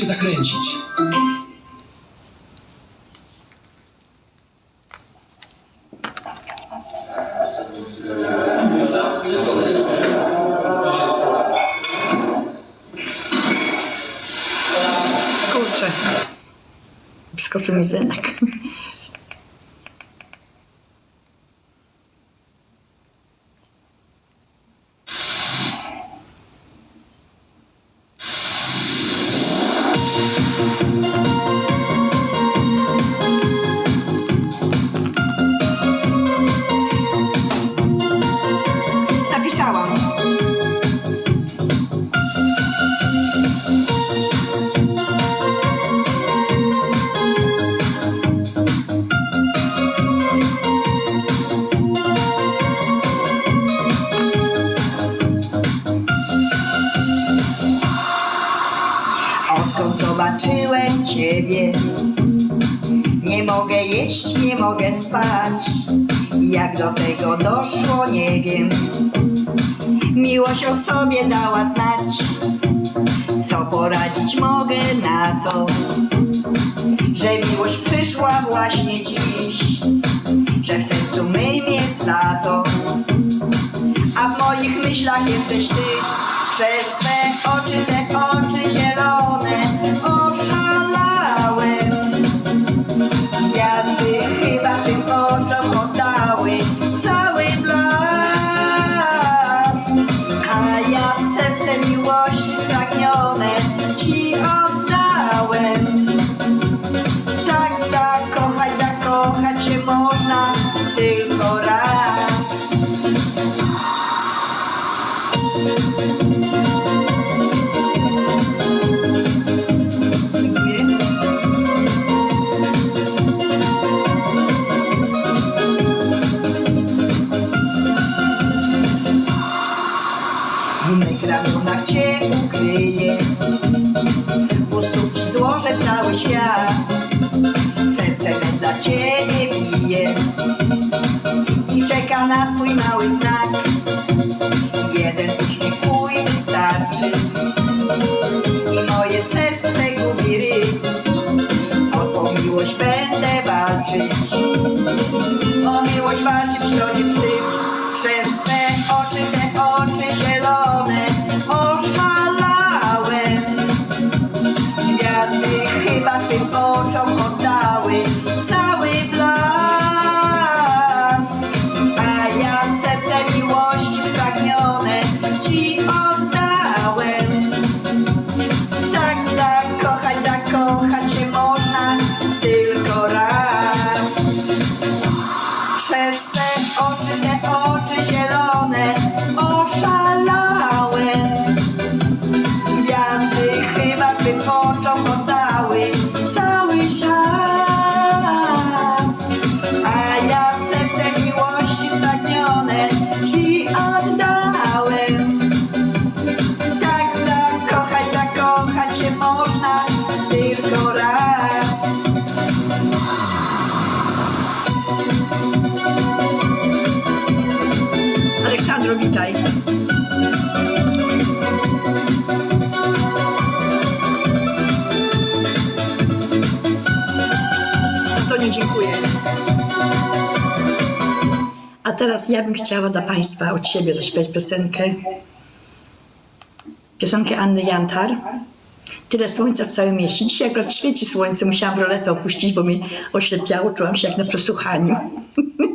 się zakręcić. Kurczę. Skoczył mi zenek. Zapisałam. Odkąd zobaczyłem Ciebie, nie mogę jeść, nie mogę spać. Jak do tego doszło, nie wiem. Miłość o sobie dała znać. Co poradzić mogę na to, że miłość przyszła właśnie dziś, że w sercu mym jest lato, a w moich myślach jesteś ty. Przez twe oczy, te oczy zielone, oszalałem. Ja serce ramionach cię ukryję U stóp ci złożę cały świat. Serce dla ciebie bije I czeka na twój mały znak. Jeden uśmiech twój wystarczy I moje serce gubi ryb O twą miłość będę walczyć O miłość walczyć to nie wstyd przez te Witaj. Antonio, dziękuję. A teraz ja bym chciała dla Państwa od siebie zaśpiewać piosenkę. Piosenkę Anny Jantar. Tyle słońca w całym mieście. Dzisiaj akurat świeci słońce, musiałam roletę opuścić, bo mnie oślepiało, czułam się jak na przesłuchaniu.